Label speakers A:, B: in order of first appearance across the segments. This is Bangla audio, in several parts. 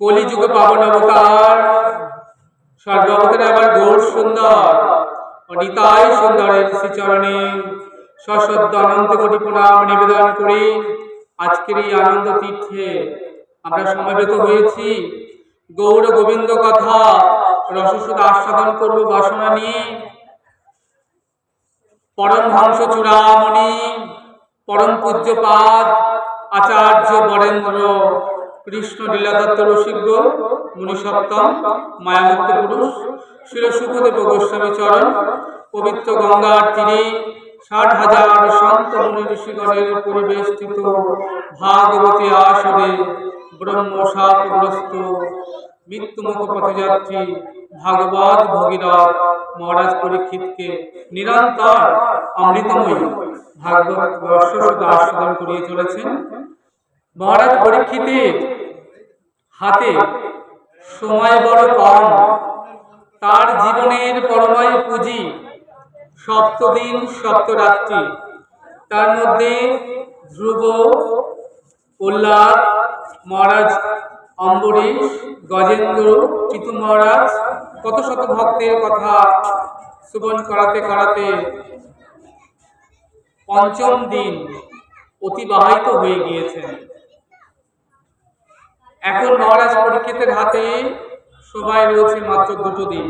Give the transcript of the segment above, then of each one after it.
A: কলিযুগ পাবন অবতার। সর্বাবতারে আবার গৌর সুন্দর। নিতাই সুন্দরের শ্রীচরণে সশব্দ অনন্ত কোটি প্রণাম নিবেদন করি। আজকের এই আনন্দ তীর্থে আমরা সমবেত হয়েছি। গৌর গোবিন্দ কথা রসসুদ আস্বাদন করব বাসনা নিয়ে। পরমহংস চূড়ামণি, পরম পূজ্যপাদ আচার্য বরেন্দ্র কৃষ্ণ লীলাদত্ত রসিজ্ঞ মুনি সপ্তম মায়ামুক্ত পুরুষ শিল সুখদেব গোস্বামী চরণ, পবিত্র গঙ্গার তীরে ষাট হাজার সন্ত মুনি ঋষিগণের পরিবেষ্টিত ভাগবতী আসরে ব্রহ্ম সাপগ্রস্ত মৃত্যুমুখ পথযাত্রী ভাগবত ভগীরথ মহারাজ পরীক্ষিতকে নিরন্তর অমৃতময়ী ভাগবত বর্ষ শুধু আস্বাদন করিয়ে চলেছেন। মহারাজ পরীক্ষিতের হাতে সময় বড় কম। তার জীবনের পরময় পুঁজি সপ্তদিন, সপ্তরাত্রি। তার মধ্যে ধ্রুব, প্রহ্লাদ, মহারাজ অম্বরীশ, গজেন্দ্র চিতু মহারাজ, কত শত ভক্তের কথা শ্রবণ করাতে করাতে পঞ্চম দিন অতিবাহিত হয়ে গিয়েছেন। এখন মহারাজ পরীক্ষিতের হাতে সময় রয়েছে মাত্র দুটো দিন।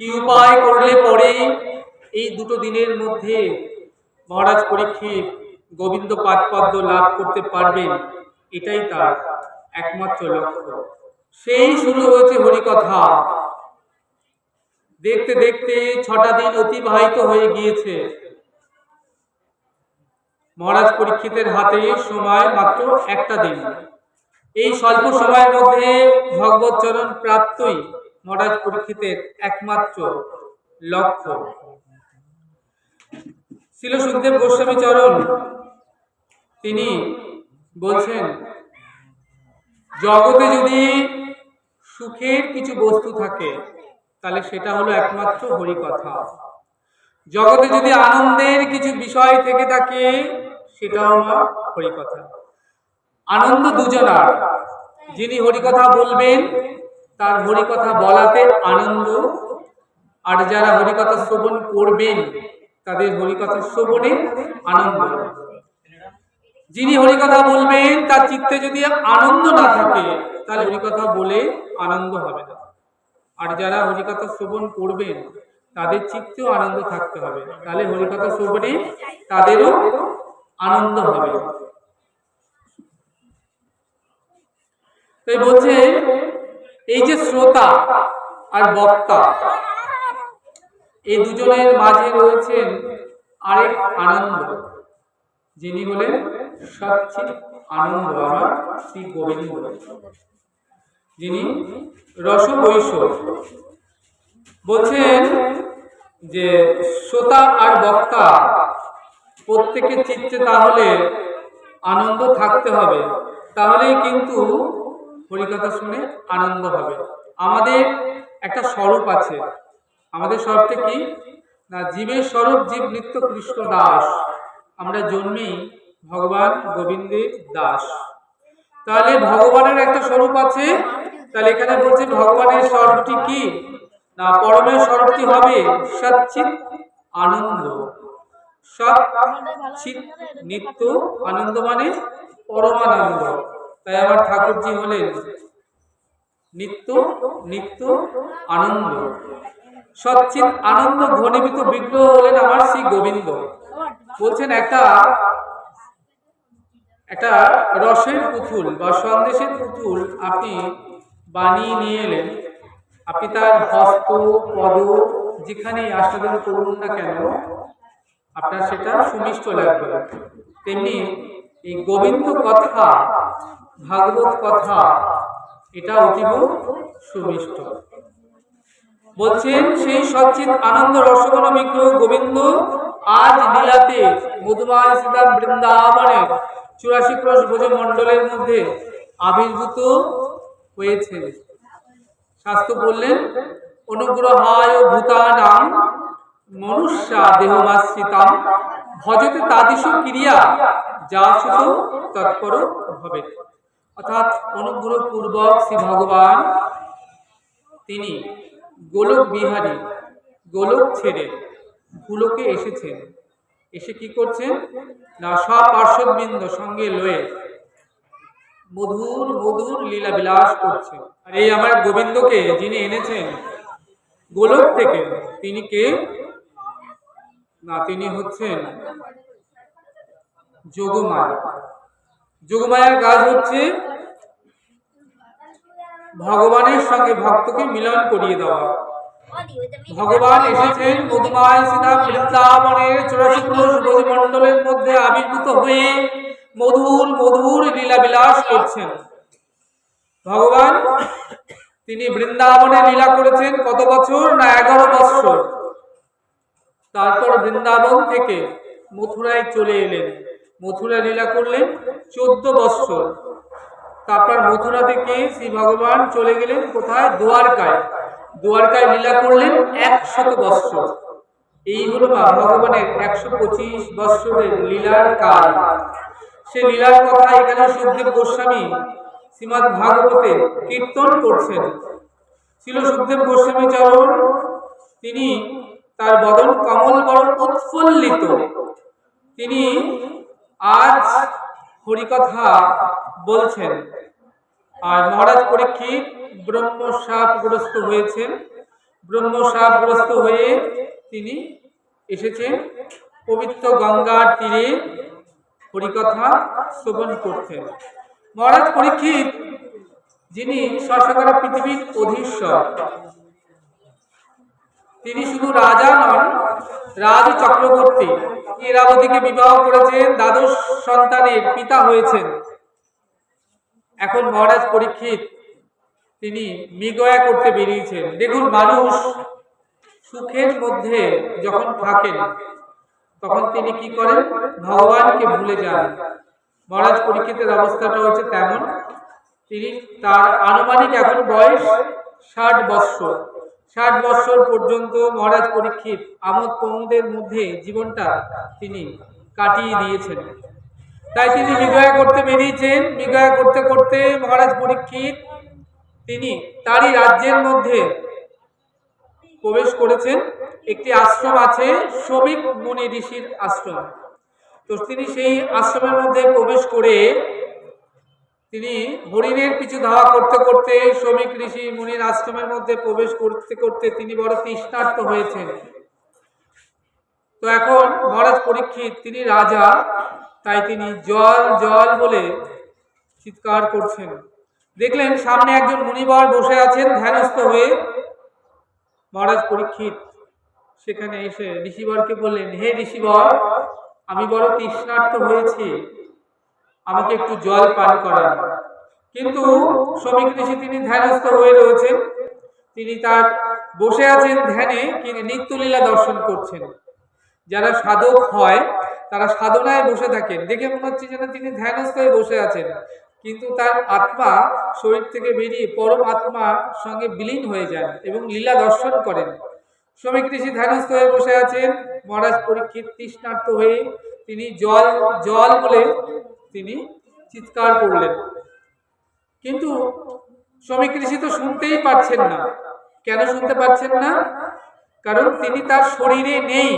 A: কি উপায় করলে পরে এই দুটো দিনের মধ্যে মহারাজ পরীক্ষিত গোবিন্দ পাদপদ্ম লাভ করতে পারবেন? এটাই তার একমাত্র লক্ষ্য। সেই শুরু হয়েছে হরিকথা। দেখতে দেখতে ছটা দিন অতিবাহিত হয়ে গিয়েছে। মহারাজ পরীক্ষিতের হাতে সময় মাত্র একটা দিন। এই স্বল্প সময়ের মধ্যে ভগবত চরণ প্রাপ্তই মহারাজ পরীক্ষিতের একমাত্র লক্ষ্য। ছিল সুখদেব গোস্বামী চরণ। তিনি বলছেন, জগতে যদি সুখের কিছু বস্তু থাকে, তাহলে সেটা হলো একমাত্র হরিকথা। জগতে যদি আনন্দের কিছু বিষয় থেকে থাকে সেটা হলো হরিকথা। আনন্দ দুজনার। যিনি হরিকথা বলবেন, তার হরিকথা বলাতে আনন্দ। আর যারা হরিকথা শ্রবণ করবেন, তাদের হরিকথা শ্রবণে আনন্দ। যিনি হরিকথা বলবেন, তার চিত্তে যদি আনন্দ না থাকে, তাহলে হরিকথা বলে আনন্দ হবে না। আর যারা হরিকথা শ্রবণ করবেন, তাদের চিত্তেও আনন্দ থাকতে হবে। তাহলে হরিকথা শ্রবণে তাদেরও আনন্দ হবে। তাই বলছে, এই যে শ্রোতা আর বক্তা, এই দুজনের মাঝে রয়েছেন আরেক আনন্দ, যিনি হলেন সবচেয়ে আনন্দ আমার শ্রী গোবিন্দ, যিনি রস বৈশ বলছেন যে শ্রোতা আর বক্তা, প্রত্যেকের চিত্তে তাহলে আনন্দ থাকতে হবে। তাহলেই কিন্তু হরিকথা শুনে আনন্দ হবে। আমাদের একটা স্বরূপ আছে। আমাদের স্বরূপটা কি? না, জীবের স্বরূপ জীব নিত্য কৃষ্ণ দাস। আমরা জন্মেই ভগবান গোবিন্দের দাস। তাহলে ভগবানের একটা স্বরূপ আছে। তাহলে এখানে বলছে ভগবানের স্বরূপটি কি? না, পরমের স্বরূপটি হবে সচ্চিত আনন্দ। চিত নিত্য আনন্দ মানে পরমানন্দ। তাই আমার ঠাকুরজি হলেন নিত্য নিত্য আনন্দ। সচ্চিত আনন্দ ঘনীভূত বিগ্রহ হলেন আমার শ্রী গোবিন্দ। বলছেন, একটা একটা রসের পুতুল বা সন্দেশের পুতুল আপনি বানিয়ে নিয়ে এলেন। আপনি তার হস্ত, পদ যেখানে আস্বাদন করুন না কেন, আপনার সেটা সুমিষ্ট লাগবে। তেমনি এই গোবিন্দ কথা ভাগবত কথা, এটা অতীব সুমিষ্ট। বলছেন, সেই সচ্চিত আনন্দ রসগণ বিগ্রহ গোবিন্দ আজ লীলাতে মধুমায় শ্রীরাম বৃন্দাবনের চুরাশি ক্রোশ ভোজ মণ্ডলের মধ্যে আবির্ভূত হয়েছে। শাস্ত্র বললেন, অনুগ্রহায় ভূতানাম মনুষ্যা দেহমাশ্রিতাম, ভজতে তাদিশ ক্রিয়া যা শুধু তৎপর হবে অর্থাৎ অনুগ্রহ পূর্বক শ্রী ভগবান, তিনি গোলক বিহারী, গোলক ছেড়ে ভুলোকে এসেছেন। এসে কি করছেন? না সব পার্শ্ববৃন্দ সঙ্গে লয়ে মধুর মধুর লীলা বিলাস করছে। আর এই আমার গোবিন্দকে যিনি এনেছেন গোলক থেকে, তিনি কে? না, তিনি হচ্ছেন যোগমায়া। যোগমায়ার কাজ হচ্ছে ভগবানের সঙ্গে ভক্তকে মিলন করিয়ে দেওয়া। ভগবান এসেছেন মধুমায় সীতা বৃন্দাবনের চৌরাশি ব্রজমণ্ডলের মধ্যে আবির্ভূত হয়ে মধুর মধুর লীলা বিলাস করছেন। ভগবান, তিনি বৃন্দাবনে লীলা করেছেন কত বছর? না, এগারো বছর তারপর বৃন্দাবন থেকে মথুরায় চলে এলেন। মথুরা লীলা করলেন চোদ্দ বৎসর। তারপর মথুরা থেকে শ্রী ভগবান চলে গেলেন কোথায়? দুয়ারকায় দুয়ারকায় লীলা করলেন একশত বৎসর। এই হলো ভগবানের একশো পঁচিশ বৎসরের লীলার কাল। সে লীলার কথা এখানে সুখদেব গোস্বামী শ্রীমৎ ভাগবতে কীর্তন করছেন। ছিল সুখদেব গোস্বামী চরণ। তিনি তার বদন কমল বরণ উৎফুল্লিত। তিনি আজ হরিকথা বলছেন। আর মহারাজ পরীক্ষিত ব্রহ্মসাপগ্রস্ত হয়েছেন। ব্রহ্মসাপগ্রস্ত হয়ে তিনি এসেছেন পবিত্র গঙ্গার তীরে হরিকথা শ্রবণ করতেন। মহারাজ পরীক্ষিত, যিনি শশাকরা পৃথিবীর অধীশ্বর তিনি শুধু রাজা নন, রাজ চক্রবর্তী ইরাবতীকে বিবাহ করেছেন, দ্বাদশ সন্তানের পিতা হয়েছেন। এখন মহারাজ পরীক্ষিত, তিনি মৃগয়া করতে বেরিয়েছেন। দেখুন, মানুষ সুখের মধ্যে যখন থাকেন, তখন তিনি কি করেন? ভগবানকে ভুলে যান। মহারাজ পরীক্ষিতের অবস্থাটা হচ্ছে তেমন, তিনি তার আনুমানিক এখন বয়স ষাট বৎসর। ষাট বৎসর পর্যন্ত মহারাজ পরীক্ষিত আমোদ প্রমোদের মধ্যে জীবনটা তিনি কাটিয়ে দিয়েছেন। তাই তিনি বিজয়া করতে বেরিয়েছেন। বিজয়া করতে করতে মহারাজ পরীক্ষিত তিনি তারই রাজ্যের মধ্যে প্রবেশ করেছেন। একটি আশ্রম আছে, শ্রমিক মুনি ঋষির আশ্রম। তো তিনি সেই আশ্রমের মধ্যে প্রবেশ করে তিনি হরিণের পিছু ধাওয়া করতে করতে শ্রমিক ঋষি মুনির আশ্রমের মধ্যে প্রবেশ করতে করতে তিনি বড় তৃষ্ণার্ত হয়েছেন। তো এখন মহারাজ পরীক্ষিত, তিনি রাজা, তাই তিনি জল জল বলে চিৎকার করছেন। দেখলেন সামনে একজন মুনিবর বসে আছেন, ধ্যানস্থ হয়ে। মহারাজ পরীক্ষিত, সেখানে এসে ঋষিবরকে বললেন, হে ঋষিবর, আমি বড় তৃষ্ণার্ত হয়েছি। আমাকে একটু জল পান করান। কিন্তু শ্রমিক ঋষি তিনি ধ্যানস্থ হয়ে রয়েছেন। তিনি তার বসে আছেন ধ্যানে, তিনি নিত্যলীলা দর্শন করছেন। যারা সাধক হয়, তারা সাধনায় বসে থাকেন। দেখে মনে হচ্ছে যেন তিনি ধ্যানস্থ হয়ে বসে আছেন। কিন্তু তার আত্মা শরীর থেকে বেরিয়ে পরম আত্মার সঙ্গে বিলীন হয়ে যান এবং লীলা দর্শন করেন। শ্রমিক ঋষি ধ্যানস্থ হয়ে বসে আছেন। মহারাজ পরীক্ষিত তৃষ্ণার্ত হয়ে তিনি জল জল বলে তিনি চিৎকার করলেন। কিন্তু শ্রমিক ঋষি তো শুনতেই পাচ্ছেন না। কেন শুনতে পাচ্ছেন না? কারণ তিনি তার শরীরে নেই।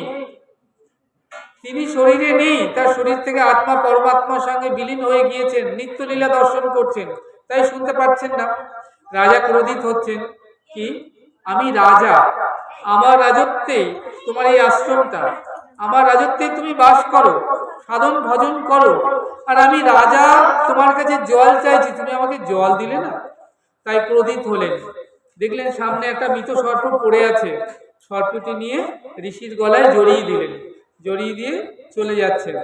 A: তিনি শরীরে নেই। তার শরীর থেকে আত্মা পরমাত্মার সঙ্গে বিলীন হয়ে গিয়েছেন। নিত্যলীলা দর্শন করছেন। তাই শুনতে পাচ্ছেন না। রাজা ক্রোধিত হচ্ছেন কি? আমি রাজা। আমার রাজত্বে তোমার এই আশ্রমটা আমার রাজত্বে তুমি বাস করো, সাধন ভজন করো। আর আমি রাজা, তোমার কাছে জল চাইছি, তুমি আমাকে জল দিলে না? তাই ক্রোধিত হলেন। দেখলেন সামনে একটা মৃত সর্প পড়ে আছে। সর্পটি নিয়ে ঋষির গলায় জড়িয়ে দিলেন। জড়িয়ে দিয়ে চলে যাচ্ছেন।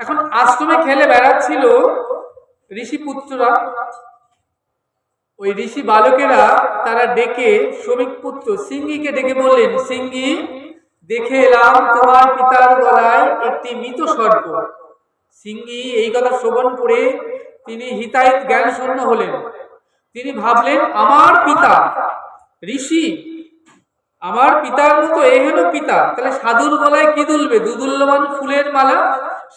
A: এখন আশ্রমে খেলে বেড়াচ্ছিল ঋষি পুত্ররা ওই ঋষি বালকেরা তারা ডেকে শ্রমিক পুত্র সিঙ্গিকে ডেকে বললেন সিঙ্গি দেখে এলাম তোমার পিতার গলায় একটি মৃত সর্প সিঙ্গি এই কথা শ্রবণ করে তিনি হিতাহিত জ্ঞান শূন্য হলেন। তিনি ভাবলেন, আমার পিতা, ঋষি, আমার পিতার মতো এহেন পিতা, তাহলে সাধুর গলায় কি দুলবে? দুদুল্যমান ফুলের মালা,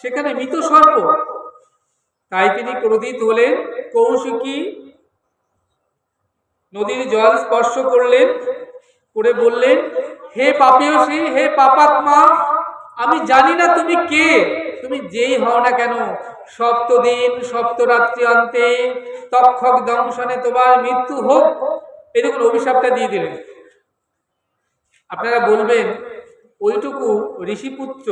A: সেখানে মৃত সর্প তাই তিনি ক্রোধিত হলেন, কৌশিকী, নদীর জল স্পর্শ করলেন, করে বললেন হে পাপিয়সী, হে পাপাত্মা, আমি জানি না তুমি কে। তুমি যেই হও না কেন, সপ্তদিন, সপ্তরাত্রি অন্তে তক্ষক দংশনে তোমার মৃত্যু হোক। এরকম অভিশাপটা দিয়ে দিলেন। আপনারা বলবেন, ওইটুকু ঋষিপুত্র,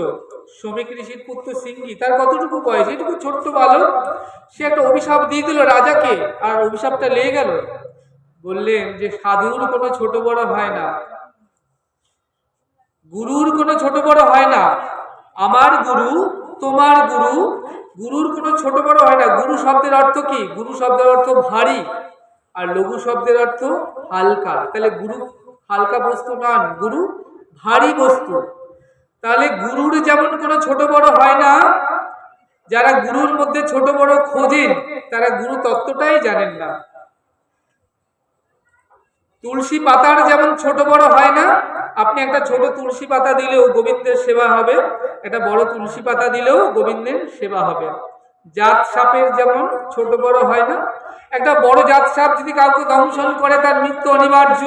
A: শ্রমিক ঋষির পুত্র সিংহী, তার কতটুকু বয়স? এইটুকু ছোট্ট বালক। সে একটা অভিশাপ দিয়ে দিল রাজাকে, আর অভিশাপটা লেগে গেল। বললেন যে সাধুর কোনো ছোট বড় হয় না। গুরুর কোনো ছোট বড় হয় না। আমার গুরু, তোমার গুরু, গুরুর কোনো ছোট বড় হয় না। গুরু শব্দের অর্থ কি? গুরু শব্দের অর্থ ভারী, আর লঘু শব্দের অর্থ হালকা। তাহলে গুরু হালকা বস্তু নন, গুরু ভারী বস্তু। তাহলে গুরুর যেমন কোনো ছোট বড় হয় না, যারা গুরুর মধ্যে ছোট বড় খোঁজেন, তারা গুরু তত্ত্বটাই জানেন না। তুলসী পাতার যেমন ছোট বড় হয় না আপনি একটা ছোট তুলসী পাতা দিলেও গোবিন্দের সেবা হবে, একটা বড় তুলসী পাতা দিলেও গোবিন্দের সেবা হবে। জাত সাপের যেমন, ছোট বড় হয় না। একটা বড় জাত সাপ যদি কাউকে দংশন করে, তার মৃত্যু অনিবার্য।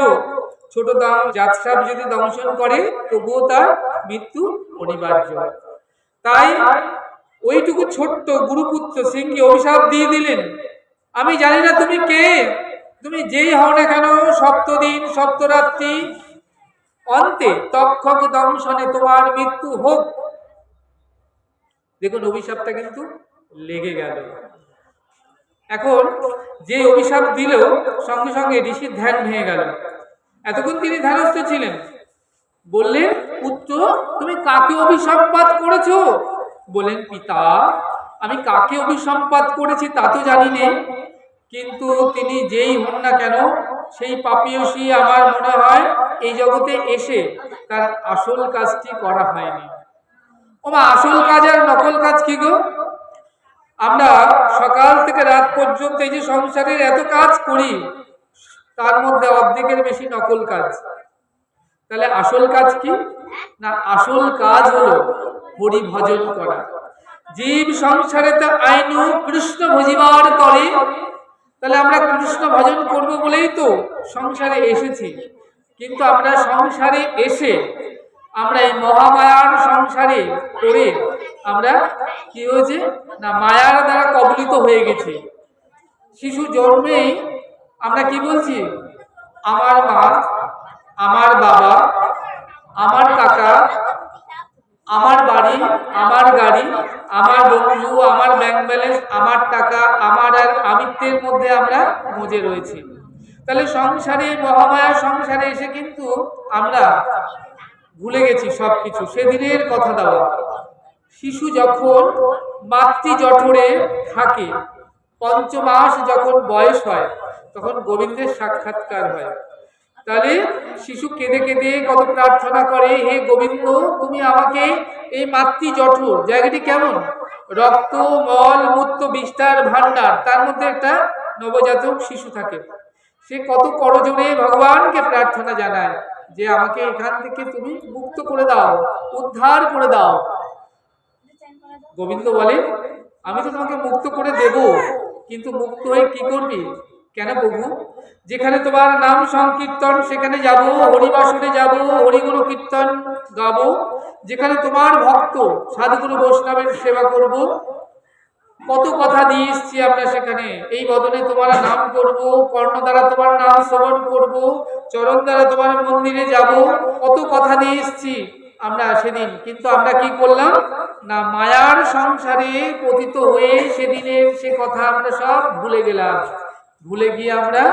A: ছোট জাত সাপ যদি দংশন করে, তবুও তার মৃত্যু অনিবার্য। তাই ওইটুকু ছোট্ট গুরুপুত্র সিংকে অভিশাপ দিয়ে দিলেন। আমি জানি না তুমি কে। তুমি যেই হও না কেন, সপ্তদিন, সপ্তরাত্রি অন্তে তক্ষক দংশনে তোমার মৃত্যু হোক। দেখুন অভিশাপটা কিন্তু লেগে গেল। এখন যে অভিশাপ দিল, সঙ্গে সঙ্গে ঋষির ধ্যান ভেঙে গেল। এতক্ষণ তিনি ধ্যানস্থ ছিলেন। বললেন, পুত্র, তুমি কাকে অভিসম্পাত করেছ? বলেন পিতা, আমি কাকে অভিসম্পাত করেছি তা তো জানি নে। কিন্তু তিনি যেই হন না কেন, সেই পাপিয়সী আমার মনে হয় এই জগতে এসে তার আসল কাজটি করা হয়নি। ওমা, আসল কাজ আর নকল কাজ কি গো? আমরা সকাল থেকে রাত পর্যন্ত এই যে সংসারের এত কাজ করি, তার মধ্যে অর্ধেকের বেশি নকল কাজ। তাহলে আসল কাজ কি? না, আসল কাজ হলো হরি ভজন করা। জীব সংসারে তো আইনু কৃষ্ণ ভজিবার করে। তাহলে আমরা কৃষ্ণ ভজন করব বলেই তো সংসারে এসেছি। কিন্তু আমরা সংসারে এসে আমরা এই মহামায়ার সংসারে করে আমরা কি হয়েছে? না, মায়ার দ্বারা কবলিত হয়ে গেছে। শিশু জন্মেই আমরা কি বলছি? আমার মা, আমার বাবা, আমার কাকা, আমার বাড়ি, আমার গাড়ি, আমার বন্ধু, আমার ব্যাংক ব্যালেন্স আমার টাকা, আমার আর আমিত্বের মধ্যে আমরা মজে রয়েছি। তাহলে সংসারে মহামায়া সংসারে এসে কিন্তু আমরা ভুলে গেছি সব কিছু সেদিনের কথা দেওয়া শিশু যখন মাতৃ জঠরে থাকে, পঞ্চমাস যখন বয়স হয়, তখন গোবিন্দের সাক্ষাৎকার হয়। তাহলে শিশু কেঁদে কেঁদে কত প্রার্থনা করে, হে গোবিন্দ, তুমি আমাকে এই মাতৃ জঠর জায়গাটি কেমন? রক্ত, মল, মূত্র বিস্তার ভান্ডার তার মধ্যে একটা নবজাতক শিশু থাকে। সে কত করজোরে ভগবানকে প্রার্থনা জানায় যে আমাকে এখান থেকে তুমি মুক্ত করে দাও, উদ্ধার করে দাও। গোবিন্দ বলে, আমি তো তোমাকে মুক্ত করে দেব, কিন্তু মুক্ত হয়ে কি করবি? কেন প্রভু? যেখানে তোমার নাম সংকীর্তন, সেখানে যাব, হরিবাসনে যাব, হরিগুরু কীর্তন গাব। যেখানে তোমার ভক্ত, সাধুগুরু বৈষ্ণবের সেবা করব। কত কথা দিয়ে এসছি আমরা সেখানে। এই বদলে তোমার নাম করব দ্বারা তোমার নাম শ্রবণ করব, চরণ দ্বারা তোমার মন্দিরে যাব, কত কথা দিয়ে এসছি আমরা সেদিন। কিন্তু আমরা কি করলাম? না, মায়ার সংসারে পতিত হয়ে সেদিনের সে কথা আমরা সব ভুলে গেলাম। ভুলে গিয়ে আমরা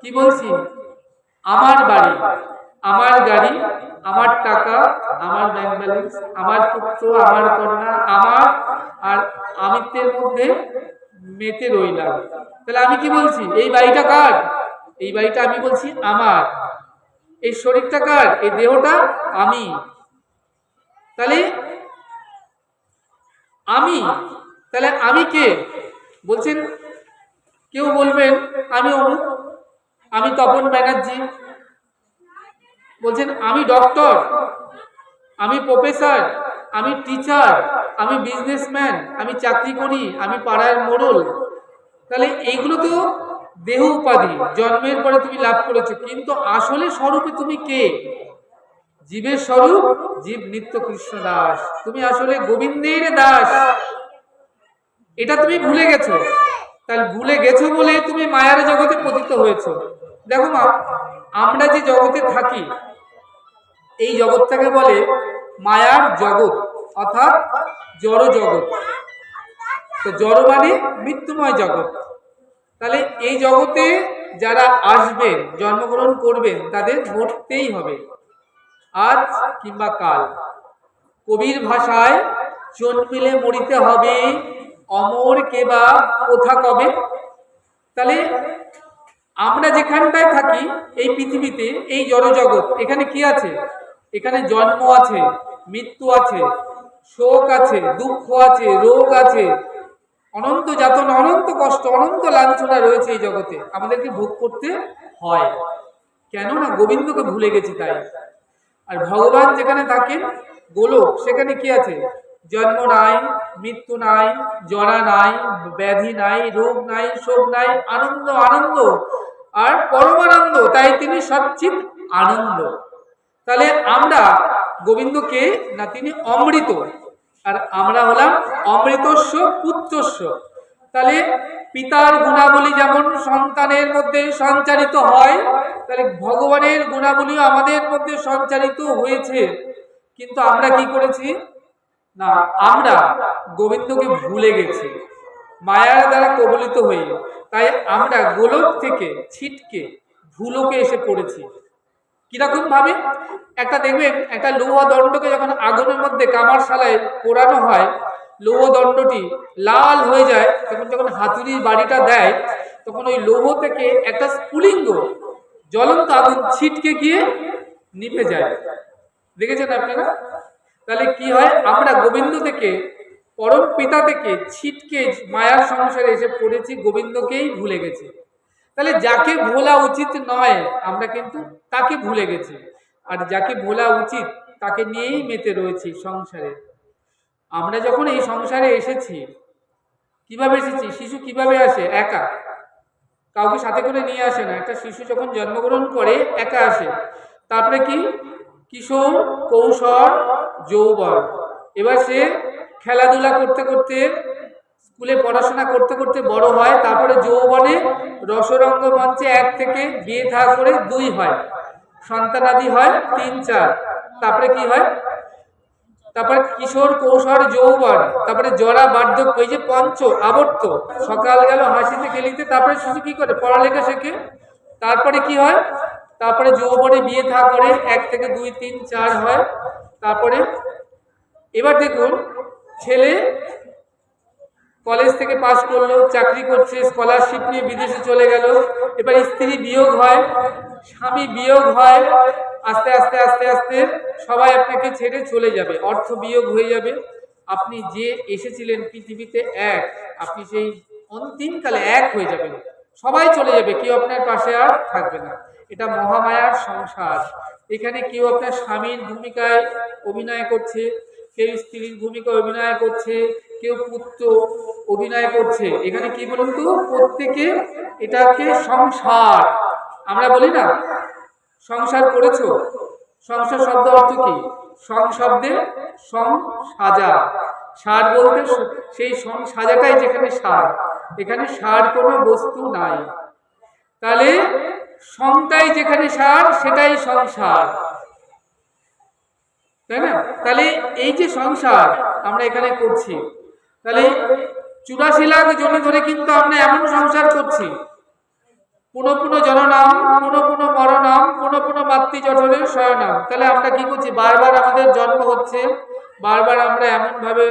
A: কি বলছি? আমার বাড়ি, আমার গাড়ি, আমার টাকা, আমার ব্যাংক ব্যালেন্স আমার পুত্র, আমার কন্যা, আমার আর আমিত্বের মধ্যে মেতে রইলাম। তাহলে আমি কি বলছি? এই বাড়িটা কার? এই বাড়িটা আমি বলছি আমার। এই শরীরটা কার? এই দেহটা আমি। তাহলে আমি? তাহলে আমি কে? বলছেন, কেউ বলবেন, আমি অমুক আমি তপন ব্যানার্জি। বলছেন, আমি ডক্টর। আমি প্রফেসর। আমি টিচার আমি বিজনেসম্যান আমি চাকরি করি, আমি পাড়ার মোড়ল। তাহলে এইগুলো তো দেহ উপাধি, জন্মের পরে তুমি লাভ করেছ, কিন্তু আসলে স্বরূপে তুমি কে? জীবের স্বরূপ জীব নিত্য কৃষ্ণ দাস। তুমি আসলে গোবিন্দের দাস। এটা তুমি ভুলে গেছো। তাহলে ভুলে গেছো বলে তুমি মায়ার জগতে পতিত হয়েছো। দেখো মা, আমরা যে জগতে থাকি, এই জগৎটাকে বলে মায়ার জগৎ, অর্থাৎ জড় জগৎ। তো জড় মানে মৃত্যুময় জগৎ। তাহলে এই জগতে যারা আসবেন, জন্মগ্রহণ করবেন, তাদের মরতেই হবে। আজ কিংবা কাল। কবির ভাষায় জন্মিলে মরিতে হবে, অমর কেবা কোথা কবে? তাহলে আমরা যেখানটায় থাকি, এই পৃথিবীতে, এই জড়জগৎ এখানে কি আছে? এখানে জন্ম আছে, মৃত্যু আছে, শোক আছে, দুঃখ আছে, রোগ আছে। অনন্ত যাতনা, অনন্ত কষ্ট, অনন্ত লাঞ্ছনা রয়েছে এই জগতে। আমাদেরকে ভোগ করতে হয়। কেন না গোবিন্দকে ভুলে গেছি তাই। আর ভগবান যেখানে থাকেন, গোলক, সেখানে কি আছে? জন্ম নাই, মৃত্যু নাই, জরা নাই, ব্যাধি নাই, রোগ নাই, শোক নাই, আনন্দ আনন্দ। আর পরমানন্দ তাই তিনি সচ্চিত আনন্দ। তাহলে আমরা গোবিন্দকে না তিনি অমৃত, আর আমরা হলাম অমৃতস্ব পুত্রস্ব তাহলে পিতার গুণাবলী যেমন সন্তানের মধ্যে সঞ্চারিত হয়, তাহলে ভগবানের গুণাবলীও আমাদের মধ্যে সঞ্চারিত হয়েছে। কিন্তু আমরা কি করেছি? না, আমরা গোবিন্দকে ভুলে গেছি। মায়ার দ্বারা কবলিত হয়ে, তাই আমরা গোলক থেকে ছিটকে, ভুলোকে এসে পড়েছি। কীরকম ভাবে? একটা দেখবেন, একটা লৌহ দণ্ডকে যখন আগুনের মধ্যে কামারশালায় পোড়ানো হয় লৌহ দণ্ডটি লাল হয়ে যায়, তখন যখন হাতুড়ির বাড়িটা দেয়, তখন ওই লৌহ থেকে একটা স্ফুলিঙ্গ জ্বলন্ত আগুন ছিটকে গিয়ে নিভে যায়। দেখেছেন আপনারা? তাহলে কি হয়? আমরা গোবিন্দ থেকে, পরম পিতা থেকে ছিটকে মায়ার সংসারে এসে পড়েছি, গোবিন্দকেই ভুলে গেছি। তাহলে যাকে ভোলা উচিত নয়, আমরা কিন্তু তাকে ভুলে গেছি। আর যাকে ভোলা উচিত, তাকে নিয়েই মেতে রয়েছি সংসারে। আমরা যখন এই সংসারে এসেছি, কীভাবে এসেছি? শিশু কীভাবে আসে? একা। কাউকে সাথে করে নিয়ে আসে না। একটা শিশু যখন জন্মগ্রহণ করে, একা আসে। তারপরে কি? কিশোর, কৌশল, যৌবন। এবার সে খেলাধুলা করতে করতে স্কুলে পড়াশোনা করতে করতে বড় হয়, তারপরে যৌবনে রসরঙ্গ মঞ্চে এক থেকে বিয়ে থা করে দুই হয়। সন্তানাদি হয় তিন, চার। তারপরে কি হয়? তারপরে কিশোর কৌশল যৌবন, তারপরে জরা বার্ধক্য, এই যে পঞ্চ, আবর্ত। সকাল গেল, হাসিতে খেলিতে, তারপরে শিশু কি করে? পড়ালেখা শেখে। তারপরে কি হয়? তারপরে যৌবনে বিয়ে থা করে এক থেকে দুই, তিন, চার হয়। তারপরে এবার দেখুন, ছেলে কলেজ থেকে পাশ করল, চাকরি করছে স্কলারশিপ নিয়ে বিদেশে চলে গেল। এবার স্ত্রী বিয়োগ হয়, স্বামী বিয়োগ হয়, আস্তে আস্তে আস্তে আস্তে সবাই আপনাকে ছেড়ে চলে যাবে, অর্থ বিয়োগ হয়ে যাবে। আপনি যে এসেছিলেন পৃথিবীতে এক, আপনি সেই অন্তিমকালে এক হয়ে যাবেন। সবাই চলে যাবে, কেউ আপনার পাশে আর থাকবে না। এটা মহামায়ার সংসার। এখানে কেউ আপনার স্বামীর ভূমিকায় অভিনয় করছে, কেউ স্ত্রীর ভূমিকা অভিনয় করছে কেউ পুত্র অভিনয় করছে। এখানে কি বলুন তো? প্রত্যেকে এটাকে সংসার। আমরা বলি না, সংসার করেছ। সংসার শব্দ অর্থ কি? সং শব্দে সং সাজা। সার বলতে সেই সং সাজাটাই যেখানে সার, এখানে সার কোনো বস্তু নাই। তাহলে সংটাই যেখানে সার, সেটাই সংসার। তাই না? তাহলে এই যে সংসার আমরা এখানে করছি তাহলে চুরাশি লাখ জমি ধরে কিন্তু আমরা এমন সংসার করছি। পুনঃ পুনঃ জননাম, পুনঃ পুনঃ মরণাম পুনঃ পুনঃ মাতৃ জঠরে তাহলে আমরা কি করছি? বারবার আমাদের জন্ম হচ্ছে, বারবার আমরা এমনভাবে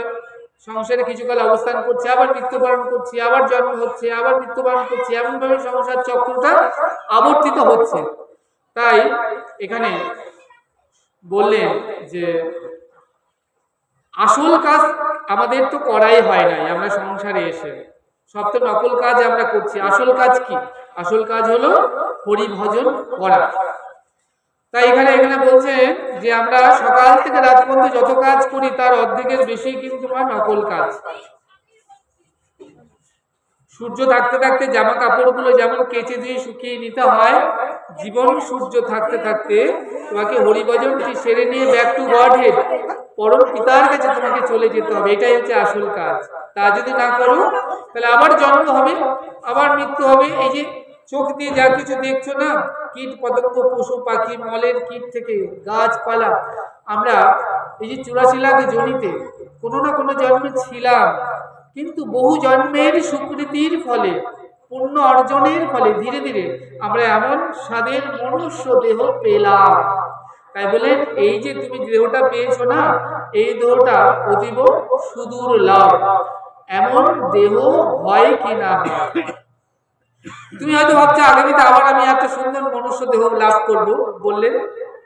A: সংসারে কিছুকাল অবস্থান করছি, আবার মৃত্যুবরণ করছি, আবার জন্ম হচ্ছে, আবার মৃত্যুবরণ করছি, এমনভাবে সংসার চক্রটা আবর্তিত হচ্ছে। তাই এখানে বললেন যে আসল কাজ আমাদের তো করাই হয় নাই, আমরা সংসারে এসে। সব তো নকল কাজ আমরা করছি। আসল কাজ কি? আসল কাজ হলো হরি ভজন করা। তাই এখানে এখানে বলছে যে আমরা সকাল থেকে রাত পর্যন্ত যত কাজ করি, তার অর্ধেকের বেশি কিন্তু আমার নকল কাজ। সূর্য থাকতে থাকতে জামা কাপড়গুলো যেমন কেচে দিয়ে শুকিয়ে নিতে হয়, জীবন সূর্য থাকতে থাকতে তোমাকে হরিভজনটি সেরে নিয়ে ব্যাক টু গড হেড পরম পিতার কাছে তোমাকে চলে যেতে হবে, এটাই হচ্ছে আসল কাজ। তা যদি না করো, তাহলে আবার জন্ম হবে, আবার মৃত্যু হবে। এই যে চোখ দিয়ে যা কিছু দেখছ না, কীট পতঙ্গ পশু, পাখি, মলের কীট থেকে গাছপালা, আমরা এই যে চুরাশি লাখ জনিতে কোনো না কোনো জন্মে ছিলাম, কিন্তু বহু জন্মের সুকৃতির ফলে, পুণ্য অর্জনের ফলে ধীরে ধীরে আমরা এমন স্বাদের মনুষ্য দেহ পেলাম। তাই বলে, এই যে তুমি দেহটা পেয়েছ না, এই দেহটা অতীব সুদূর লাভ। এমন দেহ হয় কি না? তুমি হয়তো ভাবছ, আগামীতে আবার আমি একটা সুন্দর মনুষ্য দেহ লাভ করব, বললেন,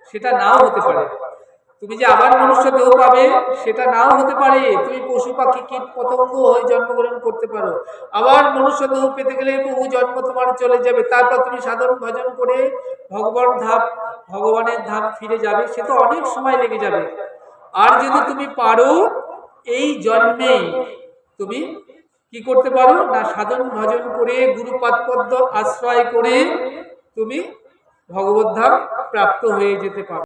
A: সেটা নাও হতে পারে। তুমি যে আবার মনুষ্য দেহ পাবে, সেটা নাও হতে পারে। তুমি পশু পাখি, কীট পতঙ্গ হয়ে জন্মগ্রহণ করতে পারো। আবার মনুষ্য দেহ পেতে গেলে বহু জন্ম তোমার চলে যাবে। তারপর তুমি সাধারণ ভজন করে ভগবান ধাপ ভগবানের ধাম ফিরে যাবে। সে তো অনেক সময় লেগে যাবে। আর যদি তুমি পারো, এই জন্মেই তুমি কি করতে পারো? না, সাধন ভজন করে, গুরুপাদ পদ্ম আশ্রয় করে তুমি ভগবত ধাম প্রাপ্ত হয়ে যেতে পারো।